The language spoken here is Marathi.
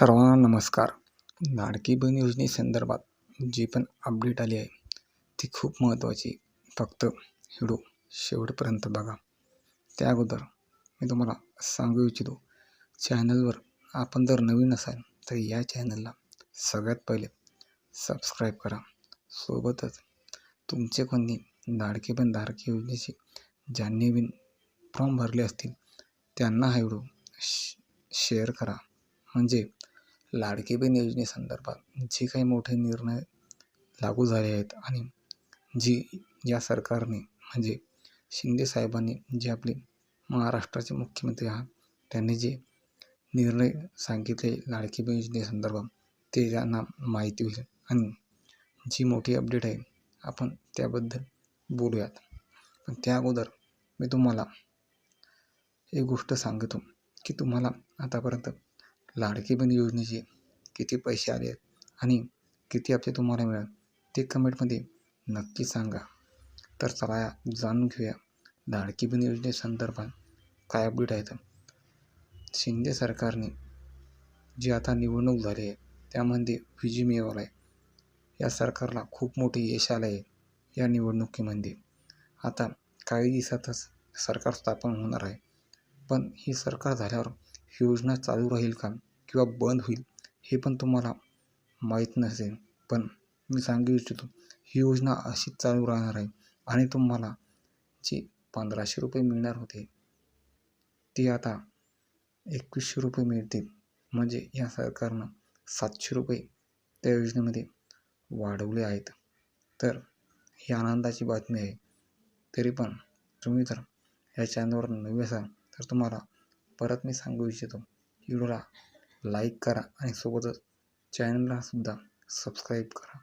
सर्वांना नमस्कार. लाडकी बहीण योजनेसंदर्भात जी पण अपडेट आली आहे ती खूप महत्त्वाची फक्त व्हिडिओ शेवटपर्यंत बघा. त्या अगोदर मी तुम्हाला सांगू इच्छितो चॅनलवर आपण जर नवीन असाल तर या चॅनलला सगळ्यात पहिले सबस्क्राईब करा. सोबतच तुमचे कोणी लाडकी बहीण धारकी योजनेचे ज्यांनी नवीन फॉर्म भरले असतील त्यांना हा व्हिडिओ शेअर करा. म्हणजे लाडकी बहीण योजनेसंदर्भात जे काही मोठे निर्णय लागू झाले आहेत आणि जी या सरकारने म्हणजे शिंदे साहेबांनी जे आपले महाराष्ट्राचे मुख्यमंत्री आहात त्यांनी जे निर्णय सांगितले लाडकी बहीण योजनेसंदर्भात ते त्यांना माहिती होईल. आणि जी मोठी अपडेट आहे आपण त्याबद्दल बोलूयात. पण त्या अगोदर मी तुम्हाला एक गोष्ट सांगतो की तुम्हाला आतापर्यंत लाडकी बहीण योजनेचे किती पैसे आले आहेत आणि किती हप्ते तुम्हाला मिळाल ते कमेंटमध्ये नक्की सांगा. तर चला या जाणून घेऊया लाडकी बहीण योजनेसंदर्भात काय अपडेट आहेत. शिंदे सरकारने जी आता निवडणूक झाली आहे त्यामध्ये विजय मिळवला आहे या सरकारला खूप मोठे यश आलं आहे या निवडणुकीमध्ये. आता काही दिवसातच सरकार स्थापन होणार आहे. पण ही सरकार झाल्यावर योजना चालू राहील का? किंवा बंद होईल? हे पण तुम्हाला माहीत नसेल. पण मी सांगू इच्छितो ही योजना अशीच चालू राहणार आहे. आणि तुम्हाला जे पंधराशे रुपये मिळणार होते ते आता एकवीसशे रुपये मिळतील. म्हणजे या सरकारनं सातशे रुपये त्या योजनेमध्ये वाढवले आहेत. तर ही आनंदाची बातमी आहे. तरी पण तुम्ही जर या चॅनलवर नवे असाल तर तुम्हाला परत मी सांगू इच्छितो. व्हिडिओला लाईक करा आणि सोबतच चॅनलला सुद्धा सबस्क्राईब करा.